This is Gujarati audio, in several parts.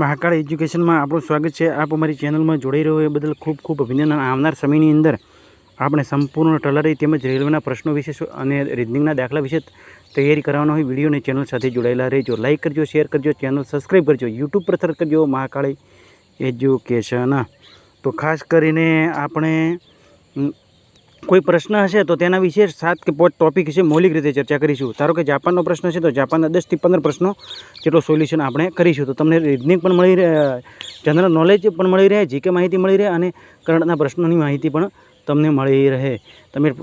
મહાકાળ એજ્યુકેશનમાં આપણું સ્વાગત છે. આપ અમારી ચેનલમાં જોડાઈ રહ્યો એ બદલ ખૂબ ખૂબ અભિનંદન. આવનાર સમયની અંદર આપણે સંપૂર્ણ ટલરી તેમજ રેલવેના પ્રશ્નો વિશે અને રીઝનિંગના દાખલા વિશે તૈયારી કરવાનો હોય વિડીયોને ચેનલ સાથે જોડાયેલા રહેજો. લાઇક કરજો, શેર કરજો, ચેનલ સબસ્ક્રાઈબ કરજો, યુટ્યુબ પર સર્ચ કરજો મહાકાળી એજ્યુકેશન. તો ખાસ કરીને આપણે કોઈ પ્રશ્ન હશે તો તેના વિશે સાત કે પાંચ ટોપિક વિશે મૌલિક રીતે ચર્ચા કરીશું. ધારો કે જાપાનનો પ્રશ્ન છે તો જાપાનના દસથી પંદર પ્રશ્નો જેટલો સોલ્યુશન આપણે કરીશું. તો તમને રીઝનિંગ પણ મળી રહે જનરલ નોલેજ પણ મળી રહે જીકે માહિતી મળી રહે અને કરંટના પ્રશ્નોની માહિતી પણ તમને મળી રહે. તમે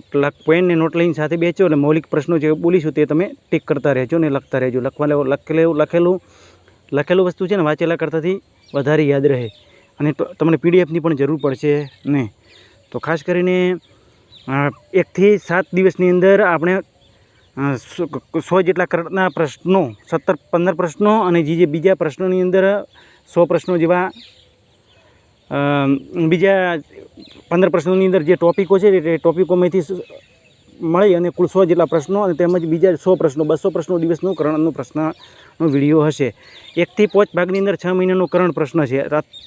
પેન ને નોટ લઈને સાથે બેચો એટલે મૌલિક પ્રશ્નો જે બોલીશું તે તમે ટીક કરતા રહેજો ને લખતા રહેજો. લખવા લખેલું લખેલું લખેલું વસ્તુ છે ને વાંચેલા કરતાંથી વધારે યાદ રહે. અને તમને પીડીએફની પણ જરૂર પડશે ને. તો ખાસ કરીને એકથી સાત દિવસની અંદર આપણે સો જેટલા કરના પ્રશ્નો, સત્તર, પંદર પ્રશ્નો અને જે જે બીજા પ્રશ્નોની અંદર સો પ્રશ્નો જેવા બીજા પંદર પ્રશ્નોની અંદર જે ટોપિકો છે તે ટોપિકોમાંથી મળી અને કુલ સો જેટલા પ્રશ્નો અને તેમજ બીજા સો પ્રશ્નો, બસો પ્રશ્નો દિવસનું કરણનું પ્રશ્નનો વીડિયો હશે. એકથી પાંચ ભાગની અંદર છ મહિનાનો કરણ પ્રશ્ન છે.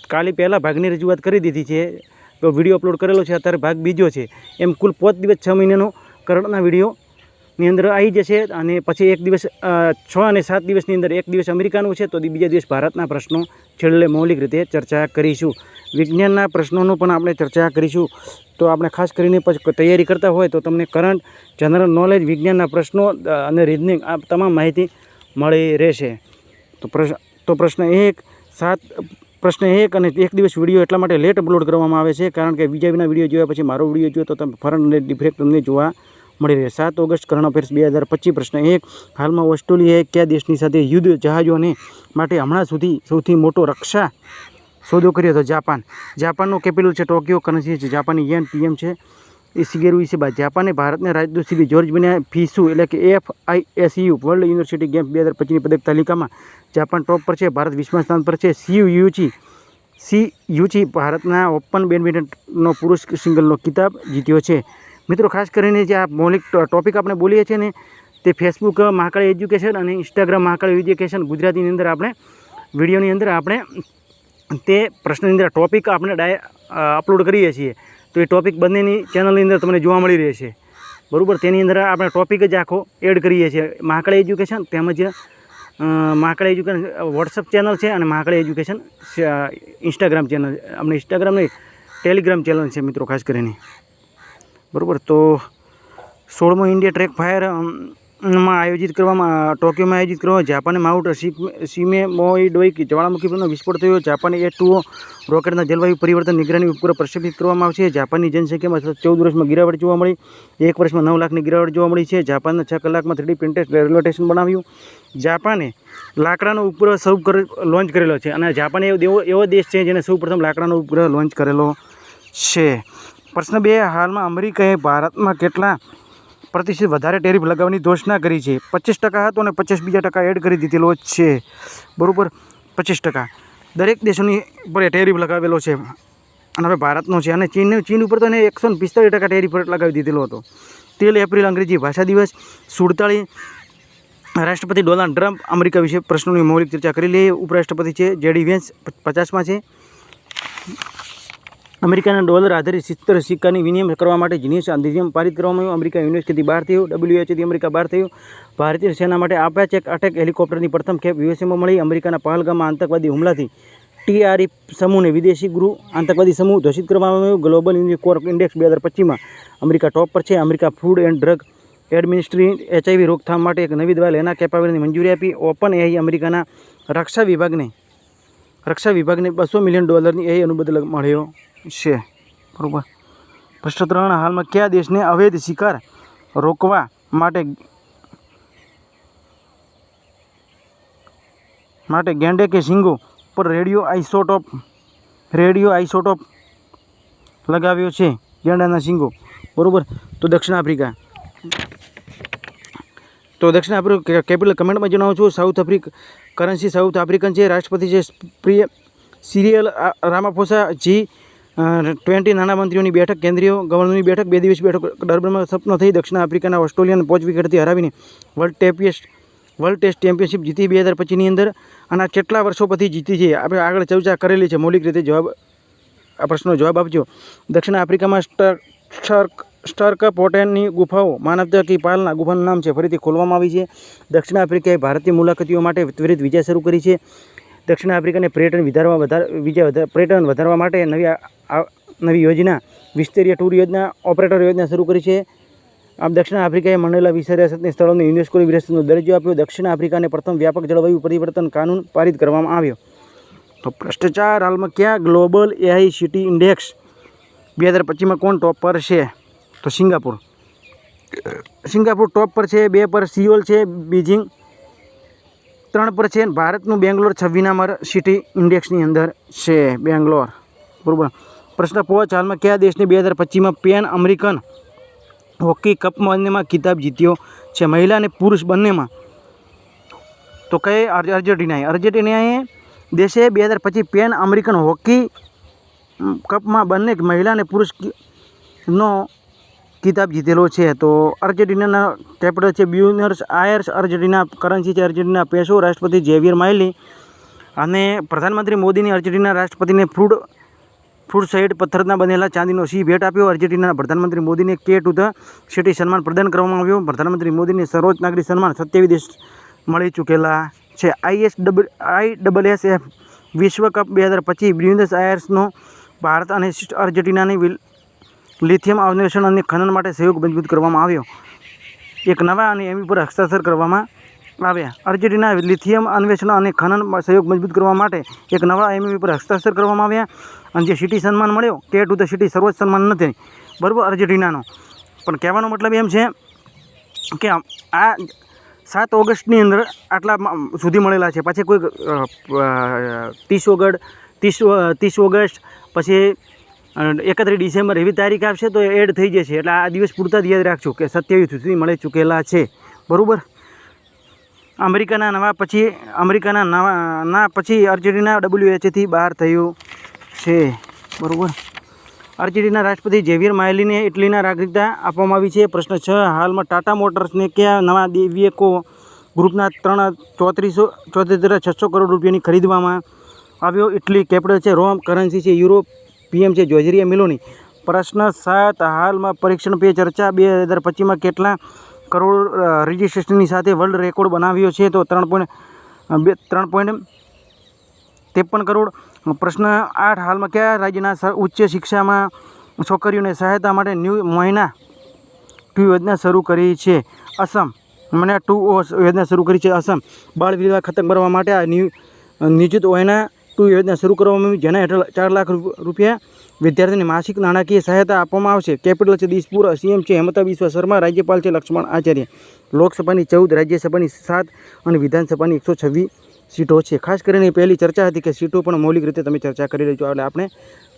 કાલે પહેલાં ભાગની રજૂઆત કરી દીધી છે. વીડિયો અપલોડ કરેલો છે, અત્યારે ભાગ બીજો છે. એમ કુલ પાંચ દિવસ છ મહિનાનો કરણના વિડીયોની અંદર આવી જશે અને પછી એક દિવસ છ અને સાત દિવસની અંદર એક દિવસ અમેરિકાનું છે, તો બીજા દિવસ ભારતના પ્રશ્નો છેલ્લે મૌલિક રીતે ચર્ચા કરીશું. વિજ્ઞાનના પ્રશ્નોનું પણ આપણે ચર્ચા કરીશું. તો આપણે ખાસ કરીને પછી તૈયારી કરતા હોય તો તમને કરંટ જનરલ નોલેજ વિજ્ઞાનના પ્રશ્નો અને રીઝનિંગ આ તમામ માહિતી મળી રહેશે. તો પ્રશ્ન તો પ્રશ્ન એક, સાત પ્રશ્ન એક અને એક દિવસ વીડિયો એટલા માટે લેટ અપલોડ કરવામાં આવે છે, કારણ કે બીજા વિના વીડિયો જોયા પછી મારો વીડિયો જોયો તો તમે ફરન અને ડિફેક્ટ તમને જોવા મળી રહે. સાત ઓગસ્ટ કરંટ અફેર્સ બે હજાર પચીસ, પ્રશ્ન એક, હાલમાં ઓસ્ટ્રેલિયાએ કયા દેશની સાથે યુદ્ધ જહાજોને માટે હમણાં સુધી સૌથી મોટો રક્ષા સોદો કર્યો હતો? જાપાન. જાપાનનું કેપિટલ છે ટોક્યો કરન્સી છે. જાપાની યેન પીએમ છે. વિશે બાદ જાપાને ભારતને રાજદૂત સીબી જોર્જ બન્યા ફીસુ એટલે કે F I S U world university games બે હજાર પચીસની પદક તાલિકામાં જાપાન ટોપ પર છે, ભારત વિશ્વમાં સ્થાન પર છે. સી યુચી સી યુચી ભારતના ઓપન બેડમિન્ટનનો પુરુષ સિંગલનો ખિતાબ જીત્યો છે. મિત્રો, ખાસ કરીને જે આ મૌલિક ટોપિક આપણે બોલીએ છીએ ને, તે ફેસબુક મહાકાળી એજ્યુકેશન અને ઇન્સ્ટાગ્રામ મહાકાળી એજ્યુકેશન ગુજરાતીની અંદર આપણે, વિડીયોની અંદર આપણે તે પ્રશ્નની અંદર ટોપિક આપણે ડાય અપલોડ કરીએ છીએ. તો એ ટોપિક બંનેની ચેનલની અંદર તમને જોવા મળી રહેશે. બરાબર? તેની અંદર આપણે ટોપિક જ આખો એડ કરીએ છીએ. મહાકાળી એજ્યુકેશન તેમજ અ, એજ્યુકેશન વોટ્સઅપ ચેનલ છે અને મહાકાળી એજ્યુકેશન ઇન્સ્ટાગ્રામ ચેનલ આપણે ઇન્સ્ટાગ્રામ નહીં ટેલિગ્રામ ચેનલ છે મિત્રો ખાસ કરીને. બરાબર? તો સોળમો ઇન્ડિયા ટ્રેક ફાયર માં આયોજિત કરવામાં, ટોક્યોમાં આયોજિત કરવામાં, જાપાને માઉન્ટ સીમે સીમે મોઈડોઈ જ્વાળામુખી પરનો વિસ્ફોટ થયો. જાપાને એ ટુઓ રોકેટના જલવાયુ પરિવર્તન નિગરાની ઉપગ્રહ પ્રક્ષેપિત કરવામાં આવશે. જાપાનની જનસંખ્યામાં સતત ચૌદ વર્ષમાં ગિરાવટ જોવા મળી. એક વર્ષમાં નવ લાખની ગિરાવટ જોવા મળી છે. જાપાનના છ કલાકમાં થ્રીડી પ્રિન્ટેડ રેલવે સ્ટેશન બનાવ્યું. જાપાને લાકડાનો ઉપગ્રહ સૌ લોન્ચ કરેલો છે અને જાપાન એવો એવો દેશ છે જેને સૌ પ્રથમ લાકડાનો ઉપગ્રહ લોન્ચ કરેલો છે. પ્રશ્ન બે, હાલમાં અમેરિકાએ ભારતમાં કેટલા પ્રતિશત વધારે ટેરિફ લગાવવાની ઘોષણા કરી છે. પચીસ ટકા હતો અને પચાસ બીજા ટકા એડ કરી દીધેલો છે. બરાબર? પચીસ ટકા. દરેક દેશોની ઉપર ટેરિફ લગાવેલો છે. અને હવે ભારતનો છે. અને ચીન ચીન ઉપર તો એને એકસો ને પિસ્તાળીસ ટકા ટેરિફ લગાવી દીધેલો હતો. તેર એપ્રિલ, અંગ્રેજી ભાષા દિવસ સુડતાળીસ રાષ્ટ્રપતિ ડોનાલ્ડ ટ્રમ્પ અમેરિકા વિશે પ્રશ્નોની મૌલિક ચર્ચા કરી લઈએ ઉપરાષ્ટ્રપતિ છે, જેડી વેન્સ પચાસમાં છે. અમેરિકાના ડોલર આધારિત સિત્તેર સિક્કાની વિનિમય કરવા માટે જીનિયસ અધિનિયમ પારિત કરવામાં આવ્યું. અમેરિકા યુનિવર્સિટીથી બહાર થયું. ડબ્લ્યુએચથી અમેરિકા બહાર થયું. ભારતીય સેના માટે આપ્યા ચેક અટેક હેલિકોપ્ટરની પ્રથમ ખેપ યુએસએમાં મળી. અમેરિકાના પહલગામમાં આતંકવાદી હુમલાથી ટીઆરઈ સમૂહને વિદેશી ગૃહ આતંકવાદી સમૂહ ઘોષિત કરવામાં આવ્યું. ગ્લોબલ યુનિકોર ઇન્ડેક્સ બે હજાર પચીસમાં અમેરિકા ટોપ પર છે. America food and drug administration HIV રોકથામ માટે એક નવી દવા લેના કેપાબિલિટીની મંજૂરી આપી. ઓપન એઆઈ અમેરિકાના રક્ષા વિભાગને રક્ષા વિભાગને બસો મિલિયન ડોલરની એ અનુબદલ મળ્યો. છે. બરાબર. પ્રશ્ન હાલમાં કયા દેશને અવૈધ શિકાર રોકવા માટે માટે ગેંડે કે સિંગો પર રેડિયો આઇસોટોપ રેડિયો આઇસોટોપ લગાવ્યો છે ગેંડાના સિંગો? બરાબર. તો દક્ષિણ આફ્રિકા. તો દક્ષિણ આફ્રિકા કેપિટલ કમેન્ટમાં જણાવું છું, South Africa, currency South African છે, રાષ્ટ્રપતિ છે, પ્રિય સિરિયલ રામાફોસા જી ટ્વેન્ટી નાણાં મંત્રીઓની બેઠક, કેન્દ્રીય ગવર્નરની બેઠક, બે દિવસ બેઠક, ડર્બનમાં સપનો થઈ દક્ષિણ આફ્રિકાના ઓસ્ટ્રેલિયાને પાંચ વિકેટથી હરાવીને વર્લ્ડ ટેપિયસ્ટ વર્લ્ડ ટેસ્ટ ચેમ્પિયનશિપ જીતી બે હજાર પચીસની અંદર. અને કેટલા વર્ષો પછી જીતી છે, આપણે આગળ ચર્ચા કરેલી છે. મૌલિક રીતે જવાબ, આ પ્રશ્નનો જવાબ આપજો. દક્ષિણ આફ્રિકામાં સ્ટર્ક સ્ટર્ક પોટેનની ગુફાઓ માનવતા કી પાલના ગુફાનું નામ છે, ફરીથી ખોલવામાં આવી છે. દક્ષિણ આફ્રિકાએ ભારતીય મુલાકાતીઓ માટે ત્વરિત વિજય શરૂ કરી છે. દક્ષિણ આફ્રિકાને પર્યટન વધારવા વધાર વિઝા પર્યટન વધારવા માટે નવી નવી યોજના, વિસ્તરીય ટૂર યોજના, ઓપરેટર યોજના શરૂ કરી છે. આમ દક્ષિણ આફ્રિકાએ મંડેલા વિશ્વ વિરાસતની સ્થળોને યુનેસ્કોની વિરાસતનો દરજ્જો આપ્યો. દક્ષિણ આફ્રિકાને પ્રથમ વ્યાપક જળવાયુ પરિવર્તન કાનૂન પારિત કરવામાં આવ્યો. તો ભ્રષ્ટાચાર હાલમાં ક્યાં? Global AI city index. બે હજાર પચીસમાં કોણ ટોપ પર છે? તો સિંગાપુર. સિંગાપુર ટોપ પર છે, બે પર સિયોલ છે, બીજિંગ ત્રણ પર છે. ભારતનું બેંગ્લોર છવ્વી નંબર સિટી ઇન્ડેક્સની અંદર છે બેંગ્લોર. બરાબર? પ્રશ્ન પાંચ હાલમાં કયા દેશને બે હજાર પચીસમાં પેન અમેરિકન હોકી કપ બંનેમાં ખિતાબ જીત્યો છે? મહિલા અને પુરુષ બંનેમાં. તો કઈ અર્જેન્ટિનાએ? અર્જેન્ટિનાએ દેશે બે હજાર પચીસ પેન અમેરિકન હોકી કપમાં બંને મહિલા અને પુરુષ કિતાબ જીતેલો છે. તો અર્જેન્ટિનાના કેપિટલ છે બ્યુનર્સ આયર્સ. અર્જેન્ટિના કરન્સી છે અર્જેન્ટિના પેસો રાષ્ટ્રપતિ ઝેવિયર માઇલી અને પ્રધાનમંત્રી મોદીની અર્જેન્ટિના રાષ્ટ્રપતિને ફૂડ ફૂડ સહિત પથ્થરના બનેલા ચાંદીનો સિંહ ભેટ આપ્યો. અર્જેન્ટિનાના પ્રધાનમંત્રી મોદીને કે ટુ ધ સિટી સન્માન પ્રદાન કરવામાં આવ્યું. પ્રધાનમંત્રી મોદીને સર્વોચ્ચ નાગરિક સન્માન સત્યાવીસ દેશ મળી ચૂકેલા છે. IS double I double S F વિશ્વ કપ બે હજાર પચીસ બ્યુનસ આયર્સનો ભારત અને અર્જેન્ટિનાની લિથિયમ અન્વેષણ અને ખનન માટે સહયોગ મજબૂત કરવામાં આવ્યો. એક નવા અને એમ પર હસ્તાક્ષર કરવામાં આવ્યા. અર્જેન્ટિના લિથિયમ અન્વેષણ અને ખનન સહયોગ મજબૂત કરવા માટે એક નવા એમવી પર હસ્તાક્ષર કરવામાં આવ્યા અને જે સિટી સન્માન મળ્યો કે ટુ ધ સિટી સર્વોચ્ચ સન્માન નથી. બરાબર, અર્જેન્ટિનાનો. પણ કહેવાનો મતલબ એમ છે કે આ સાત ઓગસ્ટની અંદર આટલા સુધી મળેલા છે. પછી કોઈ ત્રીસ ઓગસ્ટ, ત્રીસ ત્રીસ ઓગસ્ટ, પછી એકત્રીસ ડિસેમ્બર એવી તારીખ આવશે તો એડ થઈ જશે. એટલે આ દિવસ પૂરતા જ યાદ રાખજો કે સત્યાવીસ સુધી મળી ચૂકેલા છે. બરાબર? અમેરિકાના નવા પછી, અમેરિકાના નવા, ના પછી અર્જેન્ટિના ડબલ્યુએચથી બહાર થયું છે. બરાબર? અર્જેન્ટિના રાષ્ટ્રપતિ ઝેવિયર માયલીને ઇટલીના નાગરિકતા આપવામાં આવી છે. પ્રશ્ન છ, હાલમાં ટાટા મોટર્સને કયા નવા દિવ્યકો ગ્રુપના ત્રણ ચોત્રીસો ચોત્રીસ છસો કરોડ રૂપિયાની ખરીદવામાં આવ્યો? ઇટલી કેપિટલ છે, રોમ, કરન્સી છે યુરો પીએમ છે જોજરીએ મિલોની. પ્રશ્ન સાત, હાલમાં પરીક્ષણ પે ચર્ચા બે હજાર પચીસમાં કેટલા કરોડ રજિસ્ટ્રેશનની સાથે વર્લ્ડ રેકોર્ડ બનાવ્યો છે? તો ત્રણ પોઈન્ટ બે, ત્રણ પોઈન્ટ ત્રેપન કરોડ. પ્રશ્ન આઠ, હાલમાં કયા રાજ્યના ઉચ્ચ શિક્ષામાં છોકરીઓને સહાયતા માટે ન્યૂ મહિના ટુ યોજના શરૂ કરી છે? અસમ મને ટુ યોજના શરૂ કરી છે અસમ. બાળ વિધવા ખતમ કરવા માટે આ ન્યૂ નિયોજિત ઓયના ટુ યોજના શરૂ કરવામાં આવી. જેના હેઠળ ચાર લાખ રૂપ- રૂપિયા વિદ્યાર્થીને માસિક નાણાકીય સહાયતા આપવામાં આવશે. કેપિટલ છે દિસપુર, સીએમ છે હેમંત બિસ્વા શર્મા, રાજ્યપાલ છે લક્ષ્મણ આચાર્ય. લોકસભાની ચૌદ, રાજ્યસભાની સાત અને વિધાનસભાની એકસો છવ્વીસ સીટો છે. ખાસ કરીને પહેલી ચર્ચા હતી કે સીટો પણ મૌલિક રીતે તમે ચર્ચા કરી લેજો એટલે આપણે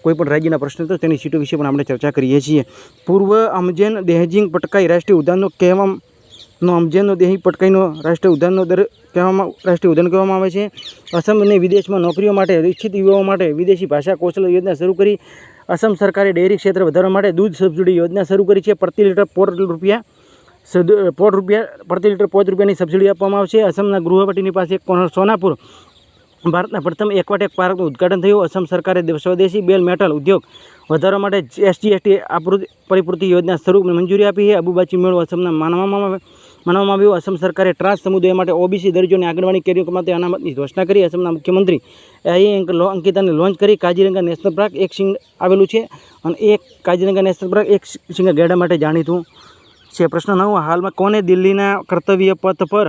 કોઈ પણ રાજ્યના પ્રશ્ન તો તેની સીટો વિશે પણ આપણે ચર્ચા કરીએ છીએ. પૂર્વ અમજેન દેહજીંગ પટકાઈ રાષ્ટ્રીય ઉદ્યાનનો કહેવામાં નો અમજેનનો દેહી પટકાઈનો રાષ્ટ્રીય ઉદ્યાનનો દર કહેવામાં રાષ્ટ્રીય ઉદ્યાન કહેવામાં આવે છે. અસમ અને વિદેશમાં નોકરીઓ માટે ઇચ્છિત યુવાઓ માટે વિદેશી ભાષા કૌશલ્ય યોજના શરૂ કરી. અસમ સરકારે ડેરી ક્ષેત્ર વધારવા માટે દૂધ સબસિડી યોજના શરૂ કરી છે. પ્રતિ લીટર પોર રૂપિયા સદ- પોર રૂપિયા પ્રતિ લીટર પોચ રૂપિયાની સબસિડી આપવામાં આવશે. અસમના ગૃહવટીની પાસે સોનાપુર ભારતના પ્રથમ એક્વાટેક પાર્કનું ઉદ્ઘાટન થયું. અસમ સરકારે સ્વદેશી બેલ મેટલ ઉદ્યોગ વધારવા માટે એસટી એસટી આપૃ- પરિપૂર્તિ યોજના શરૂ મંજૂરી આપી છે. અબુબાચી મેળો અસમના માનવામાં આવે- માનવામાં આવ્યું અસમ સરકારે ટ્રાન્સ સમુદાય માટે ઓબીસી દરજ્જોની આંગણવાડી કેરીઓ માટે અનામતની ઘોષણા કરી. અસમના મુખ્યમંત્રી અહીં અંકિતાને લોન્ચ કરી કાજીરંગા નેશનલ પાર્ક એક સિંગ આવેલું છે અને એક કાજીરંગા નેશનલ પાર્ક એક સિંગા ગેડા માટે જાણીતું છે. પ્રશ્ન નવ, હાલમાં કોને દિલ્હીના કર્તવ્ય પથ પર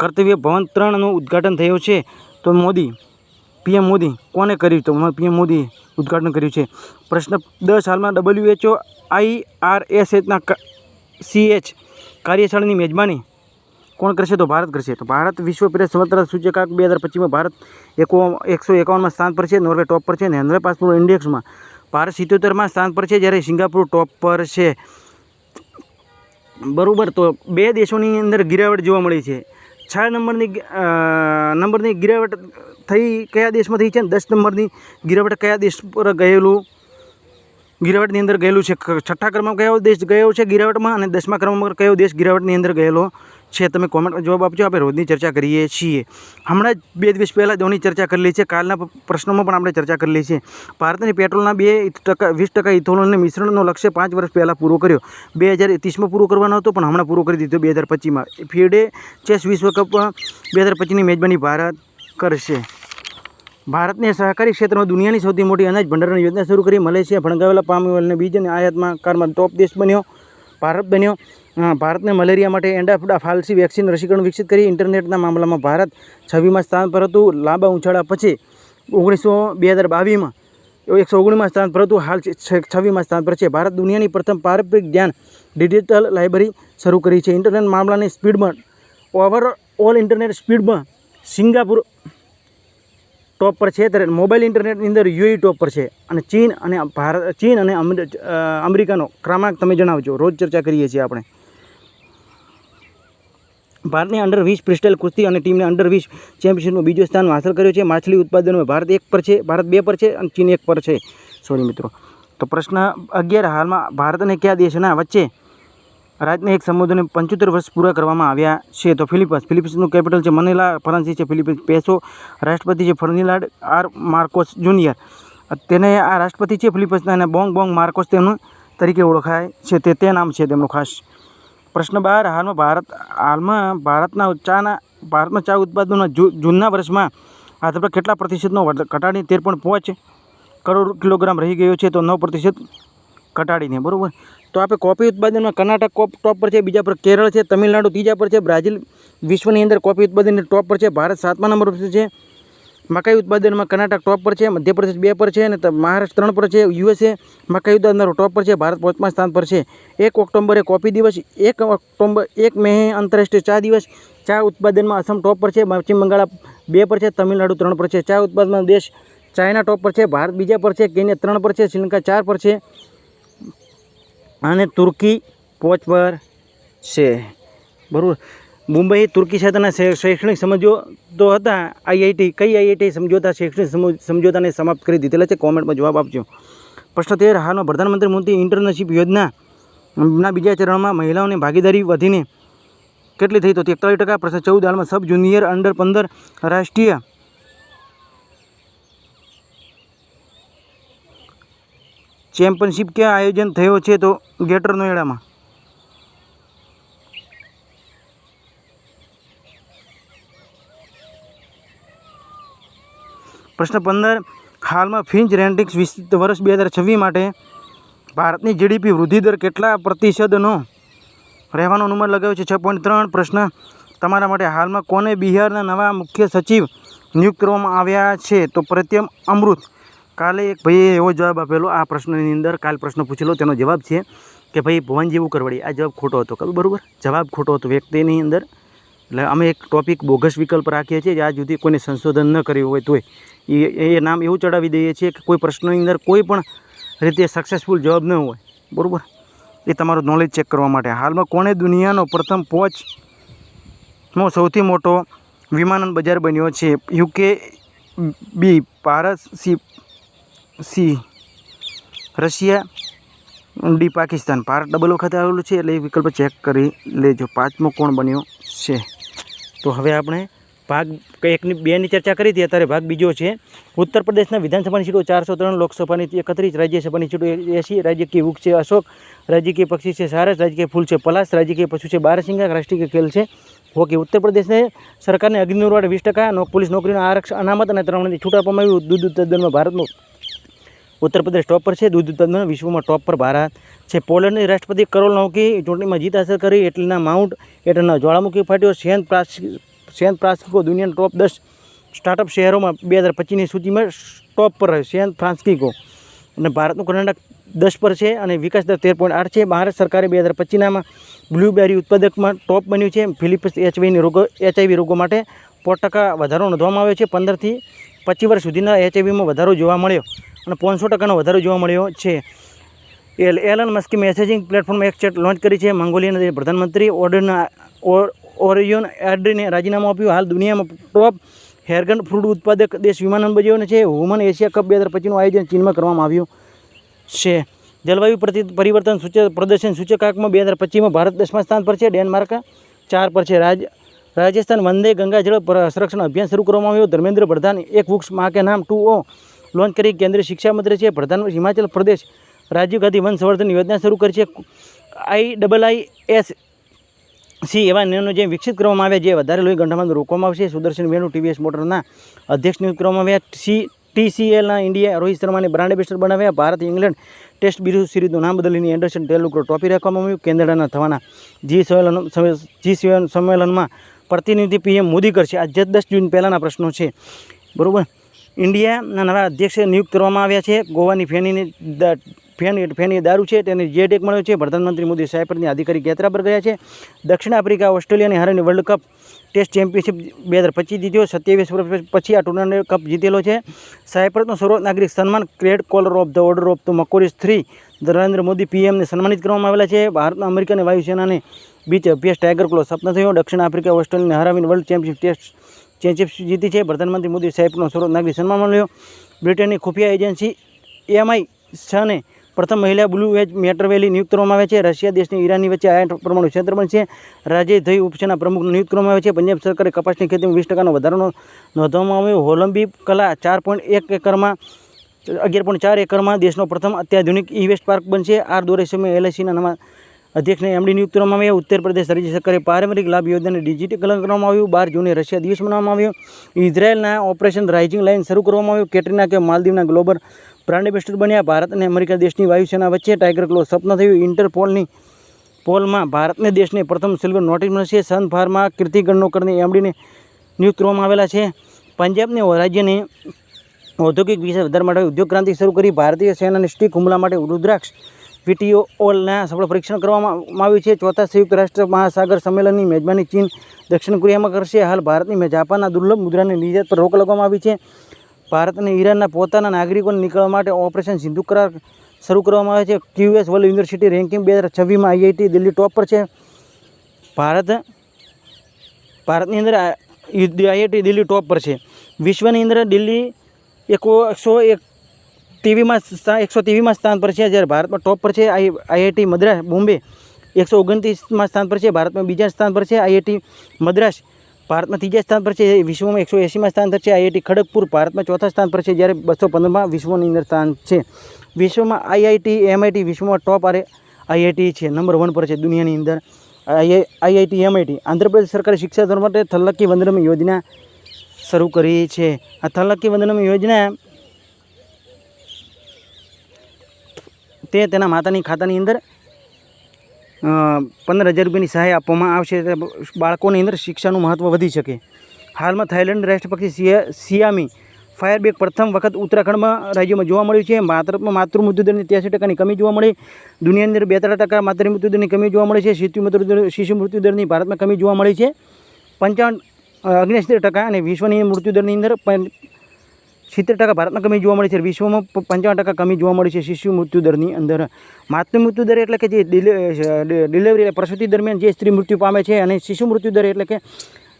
કર્તવ્ય ભવન ત્રણનું ઉદ્ઘાટન થયું છે? તો મોદી, પીએમ મોદી, કોને કર્યું? તો પીએમ મોદી ઉદ્ઘાટન કર્યું છે. પ્રશ્ન દસ, હાલમાં ડબલ્યુએચઓ આઈઆરએસએચના સીએચ કાર્યશાળાની મેજબાની કોણ કરશે તો ભારત કરશે. તો ભારત વિશ્વ પ્રેસ સ્વતંત્ર સૂચકાંક બે હજાર પચીસમાં ભારત એકો એકસો એકાવનમાં સ્થાન પર છે, નોર્વે ટોપ પર છે અને હંડ્રેડ પાસપોર્ટ ઇન્ડેક્સમાં ભારત સિત્યોતેરમાં સ્થાન પર છે જ્યારે સિંગાપુર ટોપ પર છે. બરાબર, તો બે દેશોની અંદર ગિરાવટ જોવા મળી છે. છ નંબરની નંબરની ગિરાવટ થઈ કયા દેશમાં થઈ છે દસ નંબરની ગિરાવટ કયા દેશ પર ગયેલું? ગિરાવટની અંદર ગયેલું છે. છઠ્ઠા ક્રમાંક કયો દેશ ગયો છે ગિરાવટમાં અને દસમા ક્રમમાં કયો દેશ ગિરાવટની અંદર ગયેલો છે? તમે કોમેન્ટમાં જવાબ આપજો. આપણે રોજની ચર્ચા કરીએ છીએ. હમણાં જ બે દિવસ પહેલાં દોની ચર્ચા કરેલી છે. કાલના પ્રશ્નોમાં પણ આપણે ચર્ચા કરેલી છે. ભારતની પેટ્રોલના બે ટકા, વીસ ટકા ઇથોનોલ અને મિશ્રણનો લક્ષ્ય પાંચ વર્ષ પહેલાં પૂરો કર્યો. બે હજાર ત્રીસમાં પૂરો કરવાનો હતો, પણ હમણાં પૂરો કરી દીધો બે હજાર પચીસમાં. ફીડે ચેસ વિશ્વ કપ બે હજાર પચીસની મેજબાની ભારત કરશે. ભારતને સહકારી ક્ષેત્રમાં દુનિયાની સૌથી મોટી અનાજ ભંડારણ યોજના શરૂ કરી મલેશિયા ભણગાવેલા પામ ઓઇલને બીજ અને આયાતમાં કારમાં ટોપ દેશ બન્યો, ભારત બન્યો. ભારતને મલેરિયા માટે એન્ડાફ્ડા ફાલસી વેક્સિન રસીકરણ વિકસિત કરી ઇન્ટરનેટના મામલામાં ભારત છવ્વીમાં સ્થાન પર હતું. લાંબા ઉછાળા પછી ઓગણીસો બે હજાર બાવીસમાં એકસો ઓગણીમાં સ્થાન પર હતું. હાલ છવ્વીમાં સ્થાન પર છે. ભારત દુનિયાની પ્રથમ પારંપરિક ધ્યાન ડિજિટલ લાઇબ્રેરી શરૂ કરી છે. ઇન્ટરનેટ મામલાની સ્પીડમાં ઓવર ઓલ ઇન્ટરનેટ સ્પીડમાં સિંગાપુર ટોપ પર છે ત્યારે મોબાઈલ ઇન્ટરનેટની અંદર યુએ ટોપ પર છે. અને ચીન અને ભારત, ચીન અને અમેરિકાનો ક્રમાંક તમે જણાવજો. રોજ ચર્ચા કરીએ છીએ આપણે. ભારતની અંડર વીસ ફ્રીસ્ટાઇલ કુસ્તી અને ટીમને અંડર વીસ ચેમ્પિયનશીપનું બીજું સ્થાન હાંસલ કર્યું છે. માછલી ઉત્પાદનમાં ભારત એક પર છે, ભારત બે પર છે અને ચીન એક પર છે. સોરી મિત્રો. તો પ્રશ્ન અગિયાર, હાલમાં ભારત અને કયા દેશના વચ્ચે રાજને એક સમુદ્રને પંચોતેર વર્ષ પૂરા કરવામાં આવ્યા છે. તો ફિલિપિન્સ, ફિલિપિન્સનું કેપિટલ છે મનેલા ફરાન્સી છે ફિલિપિન્સ, પેસો, રાષ્ટ્રપતિ છે ફર્નિલાડ, આર માર્કોસ જુનિયર. તેને આ રાષ્ટ્રપતિ છે ફિલિપિન્સના અને બોંગ બોંગ માર્કોસ તેમનું તરીકે ઓળખાય છે. તે તે નામ છે તેમનું ખાસ પ્રશ્ન બાર, હાલમાં ભારત, હાલમાં ભારતના ચાના, ભારતમાં ચા ઉત્પાદનોના જૂનના વર્ષમાં આ તબક્કે કેટલા પ્રતિશતનો ઘટાડીને ઘટાડી તેર પોઈન્ટ પાંચ કરોડ કિલોગ્રામ રહી ગયો છે. તો નવ પ્રતિશત ઘટાડીને, બરાબર? તો આપણે કોફી ઉત્પાદનમાં કર્ણાટક ટોપ પર છે બીજા પર કેરળ છે તમિલનાડુ ત્રીજા પર છે બ્રાઝિલ વિશ્વની અંદર કોફી ઉત્પાદનની ટોપ પર છે ભારત સાતમા નંબર પર છે મકાઈ ઉત્પાદનમાં કર્ણાટક ટોપ પર છે મધ્યપ્રદેશ બે પર છે અને મહારાષ્ટ્ર ત્રણ પર છે યુએસએ મકાઈ ઉત્પાદનનો ટોપ પર છે ભારત પાંચમા સ્થાન પર છે એક ઓક્ટોબરે કોફી દિવસ એક ઓક્ટોબર એક મે આંતરરાષ્ટ્રીય ચા દિવસ ચા ઉત્પાદનમાં અસમ ટોપ પર છે પશ્ચિમ બંગાળ બે પર છે તમિલનાડુ ત્રણ પર છે ચા ઉત્પાદનમાં દેશ ચાઇના ટોપ પર છે ભારત બીજા પર છે કેન્યા ત્રણ પર છે શ્રીલંકા ચાર પર છે અને તુર્કી પોચ પર છે. બરાબર. મુંબઈ, તુર્કી સાથેના શૈક્ષણિક સમજોતો હતા. આઈઆઈટી કઈ આઈઆઈટી સમજોતા શૈક્ષણિક સમજોતાને સમાપ્ત કરી દીધેલા છે? કોમેન્ટમાં જવાબ આપજો. પ્રશ્ન તેર, હાલમાં પ્રધાનમંત્રી મોદી ઇન્ટર્નશીપ યોજનાના બીજા ચરણમાં મહિલાઓની ભાગીદારી વધીને કેટલી થઈ તો તેતાળીસ ટકા, પ્રશ્ન ચૌદ, હાલમાં સબ જુનિયર અંડર પંદર રાષ્ટ્રીય ચેમ્પિયનશિપ ક્યાં આયોજન થયો છે તો ગ્રેટર નોએડામાં પ્રશ્ન પંદર, હાલમાં ફિન્ચ રેન્ટિક્સ વીસ વર્ષ બે હજાર છવ્વીસ માટે ભારતની જીડીપી વૃદ્ધિ દર કેટલા પ્રતિશતનો? રહેવાનો અનુમાન લગાવ્યો છે છ ત્રણ. પ્રશ્ન, તમારા માટે હાલમાં કોને બિહારના નવા મુખ્ય સચિવ નિયુક્ત કરવામાં આવ્યા છે? તો પ્રત્યમ અમૃત. કાલે એક ભાઈએ એવો જવાબ આપેલો, આ પ્રશ્નની અંદર કાલ પ્રશ્ન પૂછેલો, તેનો જવાબ છે કે ભાઈ ભવન જેવું કરવડી આ જવાબ ખોટો હતો, ખબર, બરાબર? જવાબ ખોટો હતો, વ્યક્તિની અંદર. એટલે અમે એક ટોપિક બોગસ વિકલ્પ રાખીએ છીએ, જે આજ સુધી કોઈને સંશોધન ન કર્યું હોય તોય. એ એ નામ એવું ચડાવી દઈએ છીએ કે કોઈ પ્રશ્નની અંદર કોઈ પણ રીતે સક્સેસફુલ જવાબ ન હોય, બરાબર? એ તમારું નોલેજ ચેક કરવા માટે. હાલમાં કોણે દુનિયાનો પ્રથમ પોચનો સૌથી મોટો વિમાનન બજાર બન્યો છે? UK B, Bharat C. Russia D Pakistan. Bharat double વખત આવેલું છે એટલે એ વિકલ્પ ચેક કરી લેજો. પાંચમો કોણ બન્યો છે? તો હવે આપણે ભાગ એકની બેની ચર્ચા કરી હતી, અત્યારે ભાગ બીજો છે. ઉત્તર પ્રદેશના વિધાનસભાની સીટો ચારસો ત્રણ, લોકસભાની એકત્રીસ, રાજ્યસભાની સીટો એસી, રાજકીય વૃક્ષ છે અશોક, રાજકીય પક્ષી છે સારસ, રાજકીય ફૂલ છે પલાસ રાજકીય પશુ છે બારસિંગા, રાષ્ટ્રીય ખેલ છે ઓકે ઉત્તર પ્રદેશને સરકારને અગ્નિનિર્વાડ વીસ ટકા પોલીસ નોકરીનું આરક્ષણ અનામત અને ત્રણથી છૂટ આપવામાં આવ્યું દૂધ ઉત્પાદનમાં ભારતનું ઉત્તર પ્રદેશ ટોપ પર છે. દૂધ ઉત્પાદનમાં વિશ્વમાં ટોપ પર ભારત છે. પોલેન્ડની રાષ્ટ્રપતિ કરોલ નૌકી ચૂંટણીમાં જીત હાંસલ કરી. એટલીના માઉન્ટ એટલના જ્વાળામુખી ફાટ્યો. સેન પ્રાસ સેન ફ્રાન્સિસ્કો દુનિયાના ટોપ દસ સ્ટાર્ટઅપ શહેરોમાં બે હજાર પચીસની સૂચિમાં ટોપ પર રહ્યો. સેન ફ્રાન્સિસ્કો અને ભારતનું કર્ણાટક દસ પર છે અને વિકાસ દર તેર પોઈન્ટ આઠ છે. ભારત સરકારે બે હજાર પચીસનામાં બ્લુબેરી ઉત્પાદકમાં ટોપ બન્યું છે. ફિલિપ્સ એચવીની રોગો એચઆઈવી રોગો માટે પોત ટકા વધારો નોંધવામાં આવ્યો છે. પંદરથી પચીસ વર્ષ સુધીના એચઆઈવીમાં વધારો જોવા મળ્યો. અને પાંચસો ટકાનો વધારો જોવા મળ્યો છે. એલ, એલન મસ્કી મેસેજિંગ પ્લેટફોર્મ એક ચેટ લોન્ચ કરી છે. મંગોલિયાના પ્રધાનમંત્રી ઓર્ડરના ઓરિયોન એડ્રીને રાજીનામું આપ્યું. હાલ દુનિયામાં ટોપ હેરગન ફ્રૂટ ઉત્પાદક દેશ વિમાનન બજ્યો છે. વુમન એશિયા કપ બે હજાર પચીસનું આયોજન ચીનમાં કરવામાં આવ્યું છે. જલવાયુ પ્રતિ, પરિવર્તન સૂચક, પ્રદર્શન સૂચકાંકમાં બે હજાર પચીસમાં ભારત દસમા સ્થાન પર છે. ડેનમાર્ક ચાર પર છે. રાજ, રાજસ્થાન વંદે ગંગાજળ પર- સંરક્ષણ અભિયાન શરૂ કરવામાં આવ્યું. ધર્મેન્દ્ર પ્રધાન એક વૃક્ષમાં કે નામ ટુ ઓ લોન્ચ કરી કેન્દ્રીય શિક્ષા મંત્રી છે, પ્રધાન હિમાચલ પ્રદેશ રાજીવ ગાંધી વન સંવર્ધન યોજના શરૂ કરી છે. I double I S C એવા નિર્ણયો જે વિકસિત કરવામાં આવ્યા, જે વધારે લોહી ગંઠામાં રોકવામાં આવશે. સુદર્શન વેણુ ટીવીએસ મોટરના અધ્યક્ષ નિયુક્ત કરવામાં આવ્યા. સી ટીસીએલના ઇન્ડિયા રોહિત શર્માને બ્રાન્ડ એમ્બેસેડર બનાવ્યા. ભારત, ઇંગ્લેન્ડ ટેસ્ટ બીજું સિરીઝનું નામ બદલીને એન્ડરસન ટેલુકરો ટ્રોફી રાખવામાં આવ્યું. કેનેડાના થવાના જી સંમેલન, જી સેવન સંમેલનમાં પ્રતિનિધિ પીએમ મોદી કરશે. આ જે દસ જૂન પહેલાંના પ્રશ્નો છે. બરાબર? ઇન્ડિયાના નવા અધ્યક્ષ નિયુક્ત કરવામાં આવ્યા છે. ગોવાની ફેનીની ફેન ફેની દારૂ છે, તેને જે ટેક મળ્યો છે. પ્રધાનમંત્રી મોદી સાયપ્રસની આધિકારિક યાત્રા પર ગયા છે. દક્ષિણ આફ્રિકા, ઓસ્ટ્રેલિયાની હારીને વર્લ્ડ કપ ટેસ્ટ ચેમ્પિયનશિપ બે હજાર પચીસ જીત્યો. સત્યાવીસ વર્ષ પછી આ ટુર્નામેન્ટ કપ જીતેલો છે. સાયપ્રસનો સર્વોચ્ચ નાગરિક સન્માન great collar of the order of the Makarios three Narendra Modi પીએમને સન્માનિત કરવામાં આવેલા છે. ભારતના અમેરિકા અને વાયુસેનાને બીચ અભ્યાસ ટાઈગર ક્લો સપના થયો. દક્ષિણ આફ્રિકા, ઓસ્ટ્રેલિયાને હરાવીને વર્લ્ડ ચેમ્પિયનશિપ ટેસ્ટ ચેમ્પિયનશિપ જીતી છે પ્રધાનમંત્રી મોદી સાહેબનો સર્વોચ્ચ નાગરિક સન્માન મળ્યો. બ્રિટનની ખુફિયા એજન્સી એમઆઈ શાને પ્રથમ મહિલા બ્લુ વેજ મેટરવેલી નિયુક્ત કરવામાં આવે છે. રશિયા દેશની ઈરાનની વચ્ચે આ પરમાણુ ક્ષેત્ર બનશે. રાજ્ય થઈ ઉપસેના પ્રમુખ નિયુક્ત કરવામાં આવે છે. પંજાબ સરકારે કપાસની ખેતીમાં વીસ ટકાનો વધારો નોંધવામાં આવ્યો. હોલંબી કલા ચાર પોઈન્ટ એક એકરમાં, અગિયાર પોઈન્ટ ચાર એકરમાં દેશનો પ્રથમ અત્યાધુનિક ઇવેસ્ટ પાર્ક બનશે. આર દોરે સમય એલઆઈસીના નવા અધ્યક્ષને એમડી નિયુક્ત કરવામાં આવ્યા. ઉત્તર પ્રદેશ રાજ્ય સરકારે પારંપરિક લાભ યોજનાને ડિજિટલ કરવામાં આવ્યું. બાર જૂને રશિયા દિવસ મનાવવામાં આવ્યો. ઇઝરાયેલના ઓપરેશન રાઇઝિંગ લાઇન શરૂ કરવામાં આવ્યું. કેટરીના કે માલદીવના ગ્લોબલ બ્રાન્ડ એમ્બેસેડર બન્યા. ભારત અને અમેરિકા દેશની વાયુસેના વચ્ચે ટાઈગર ક્લો સપના થયું. ઇન્ટરપોલની પોલમાં ભારતને દેશને પ્રથમ સિલ્વર નોટિસ મળશે. સન ફાર્મા કીર્તિ ગણનોકરની એમડીને નિયુક્ત કરવામાં આવેલા છે. પંજાબને રાજ્યની ઔદ્યોગિક વિકાસ વધારવા માટે ઉદ્યોગ ક્રાંતિ શરૂ કરી. ભારતીય સેનાને સ્ટીક હુમલા માટે રુદ્રાક્ષ વીટીઓના સફળ પરીક્ષણ કરવામાં આવ્યું છે. ચોથા સંયુક્ત રાષ્ટ્ર મહાસાગર સંમેલનની મેજબાની ચીન દક્ષિણ કોરિયામાં કરશે. હાલ ભારતની જાપાનના દુર્લભ મુદ્રાની નિર્યાત પર રોક લગાવવામાં આવી છે. ભારત અને ઈરાનના પોતાના નાગરિકોને નીકળવા માટે ઓપરેશન સિંધુ કરાર શરૂ કરવામાં આવે છે. ક્યુએસ વર્લ્ડ યુનિવર્સિટી રેન્કિંગ બે હજાર છવ્વીસમાં આઈઆઈટી દિલ્હી ટોપ પર છે. ભારત, ભારતની અંદર આઈઆઈટી દિલ્હી ટોપ પર છે. વિશ્વની અંદર દિલ્હી એકો એકસો એક ટીવીમાં એકસો ટીવીમાં સ્થાન પર છે જ્યારે ભારતમાં ટોપ પર છે આઈ આઈઆઈટી મદ્રાસ, બોમ્બે. એકસો ઓગણત્રીસમાં સ્થાન પર છે ભારતમાં બીજા સ્થાન પર છે આઈઆઈટી મદ્રાસ. ભારતમાં ત્રીજા સ્થાન પર છે વિશ્વમાં એકસો એંસીમાં સ્થાન પર છે આઈઆઈટી ખડગપુર. ભારતમાં ચોથા સ્થાન પર છે જ્યારે બસો પંદરમાં વિશ્વની અંદર સ્થાન છે. વિશ્વમાં આઈઆઈટી, એમઆઈટી વિશ્વમાં ટોપ આરે આઈઆઈટી છે, નંબર વન પર છે દુનિયાની અંદર. આઈ આઈઆઈટી, એમઆઈટી. આંધ્રપ્રદેશ સરકારે શિક્ષા ધોરણ માટે થલક્કી વંદનમ યોજના શરૂ કરી છે. આ થલક્કી વંદનમ યોજના તે તેના માતાની ખાતાની અંદર પંદર હજાર રૂપિયાની સહાય આપવામાં આવશે. બાળકોની અંદર શિક્ષાનું મહત્ત્વ વધી શકે. હાલમાં થાઇલેન્ડ રાષ્ટ્રપતિ સિયા, સિયામી ફાયરબેક પ્રથમ વખત ઉત્તરાખંડમાં રાજ્યમાં જોવા મળ્યું છે. માત્ર માતૃ મૃત્યુદરની ત્યાસી ટકાની કમી જોવા મળી. દુનિયાની અંદર બેતાળીસ ટકા માતૃ મૃત્યુદરની કમી જોવા મળે છે. શિશુ મૃત્યુદર શિશુ મૃત્યુદરની ભારતમાં કમી જોવા મળી છે. પંચાવન અગ્નેસિત્તેર ટકા અને વિશ્વની મૃત્યુદરની અંદર સિત્તેર ટકા ભારતમાં કમી જોવા મળી છે. વિશ્વમાં પંચાવન ટકા કમી જોવા મળી છે શિશુ મૃત્યુદરની અંદર. માતૃ મૃત્યુદર એટલે કે જે ડિલે- ડિલિવરી પ્રસૂતિ દરમિયાન જે સ્ત્રી મૃત્યુ પામે છે અને શિશુ મૃત્યુદર એટલે કે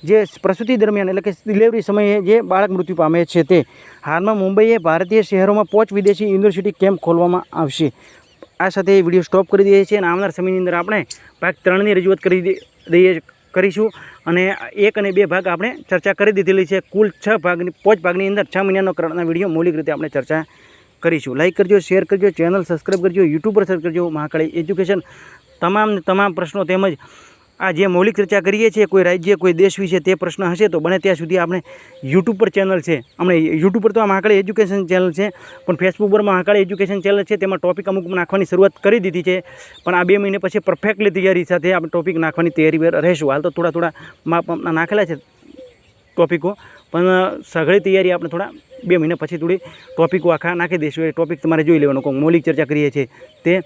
જે પ્રસૂતિ દરમિયાન એટલે કે ડિલિવરી સમયે જે બાળક મૃત્યુ પામે છે તે. હાલમાં મુંબઈએ ભારતીય શહેરોમાં પાંચ વિદેશી યુનિવર્સિટી કેમ્પ ખોલવામાં આવશે. આ સાથે વીડિયો સ્ટોપ કરી દઈએ છીએ અને આવનાર સમયની અંદર આપણે ભાગ ત્રણની રજૂઆત કરી દઈએ કરીશું. અને એક અને બે ભાગ આપણે ચર્ચા કરી દીધેલી છે. કુલ છ ભાગની, પાંચ ભાગની અંદર છ મહિનાનો કરણના વીડિયો મૌલિક રીતે આપણે ચર્ચા કરીશું. લાઇક કરજો શેર કરજો ચેનલ સબસ્ક્રાઈબ કરજો યુટ્યુબ પર સર્ચ કરજો, મહાકાળી એજ્યુકેશન તમામ તમામ પ્રશ્નો તેમજ આ જે મૌલિક ચર્ચા કરીએ છીએ, કોઈ રાજ્ય, કોઈ દેશ વિશે તે પ્રશ્ન હશે, તો બને ત્યાં સુધી આપણે યુટ્યુબ પર ચેનલ છે. આપણે યુટ્યુબ પર તો આ મહાકાળી એજ્યુકેશન ચેનલ છે, પણ ફેસબુક પર મહાકાળી એજ્યુકેશન ચેનલ છે, તેમાં ટોપિક અમુક નાખવાની શરૂઆત કરી દીધી છે. પણ આ બે મહિને પછી પરફેક્ટલી તૈયારી સાથે આપણે ટોપિક નાખવાની તૈયારી રહેશું. હાલ તો થોડા થોડા માપ માપના નાખેલા છે ટોપિકો પણ સઘળી તૈયારી આપણે થોડા બે મહિના પછી થોડી ટોપિકો આખા નાખી દઈશું. એ ટોપિક તમારે જોઈ લેવાનો. કોઈ મૌલિક ચર્ચા કરીએ છીએ. તે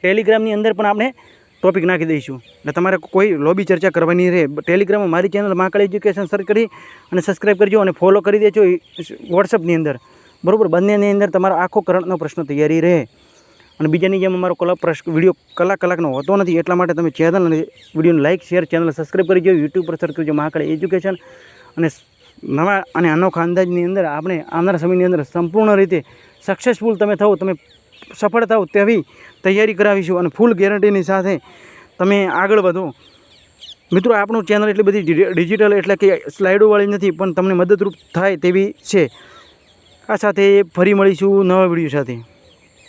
ટેલિગ્રામની અંદર પણ આપણે ટોપિક નાખી દઈશું. એટલે તમારે કોઈ લોબી ચર્ચા કરવાની રહે. ટેલિગ્રામમાં મારી ચેનલ મહાકાળ એજ્યુકેશન સર્ચ કરી અને સબસ્ક્રાઈબ કરજો અને ફોલો કરી દેજો વોટ્સઅપની અંદર. બરાબર? બંનેની અંદર તમારો આખો કરંટનો પ્રશ્ન તૈયારી રહે. અને બીજાની જેમ અમારો કલાક પ્રશ્ન, વીડિયો કલાક કલાકનો હોતો નથી, એટલા માટે તમે ચેનલ અને વિડીયોને લાઇક શેર ચેનલ સબસ્ક્રાઈબ કરી જો યુટ્યુબ પર સર્ચ કરજો મહાકાળ એજ્યુકેશન અને નવા અને અનોખા અંદાજની અંદર આપણે આવનારા સમયની અંદર સંપૂર્ણ રીતે સક્સેસફુલ તમે થવું, તમે સફળ થાઓ તેવી તૈયારી કરાવીશું અને ફૂલ ગેરંટીની સાથે તમે આગળ વધો. મિત્રો, આપણું ચેનલ એટલી બધી ડિજિટલ એટલે કે સ્લાઇડોવાળી નથી, પણ તમને મદદરૂપ થાય તેવી છે. આ સાથે ફરી મળીશું નવા વીડિયો સાથે.